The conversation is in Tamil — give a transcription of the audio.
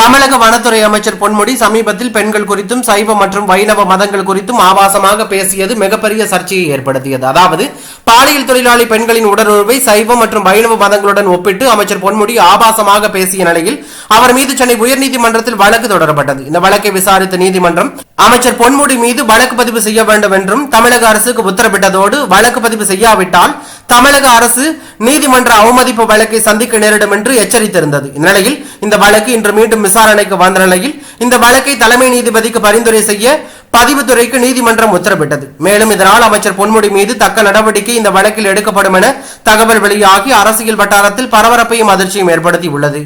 தமிழக வனத்துறை அமைச்சர் பொன்முடி சமீபத்தில் பெண்கள் குறித்தும் சைவ மற்றும் வைணவ மதங்கள் குறித்தும் ஆபாசமாக பேசியது மிகப்பெரிய சர்ச்சையை ஏற்படுத்தியது. அதாவது பாலியல் தொழிலாளி பெண்களின் உடலுறவை சைவ மற்றும் வைணவ மதங்களுடன் ஒப்பிட்டு அமைச்சர் பொன்முடி ஆபாசமாக பேசிய நிலையில் அவர் மீது சென்னை உயர்நீதிமன்றத்தில் வழக்கு தொடரப்பட்டது. இந்த வழக்கை விசாரித்த நீதிமன்றம் அமைச்சர் பொன்முடி மீது வழக்கு பதிவு செய்ய வேண்டும் என்றும் தமிழக அரசுக்கு உத்தரவிட்டதோடு வழக்கு பதிவு செய்யாவிட்டால் தமிழக அரசு நீதிமன்ற அவமதிப்பு வழக்கை சந்திக்க நேரிடும் என்று எச்சரித்திருந்தது. இந்நிலையில் இந்த வழக்கு இன்று மீண்டும் விசாரணைக்கு வந்த நிலையில் இந்த வழக்கை தலைமை நீதிபதிக்கு பரிந்துரை செய்ய பதிவுத்துறைக்கு நீதிமன்றம் உத்தரவிட்டது. மேலும் இதனால் அமைச்சர் பொன்முடி மீது தக்க நடவடிக்கை இந்த வழக்கில் எடுக்கப்படும் என தகவல் வெளியாகி அரசியல் வட்டாரத்தில் பரபரப்பையும் அதிர்ச்சியும் ஏற்படுத்தி உள்ளது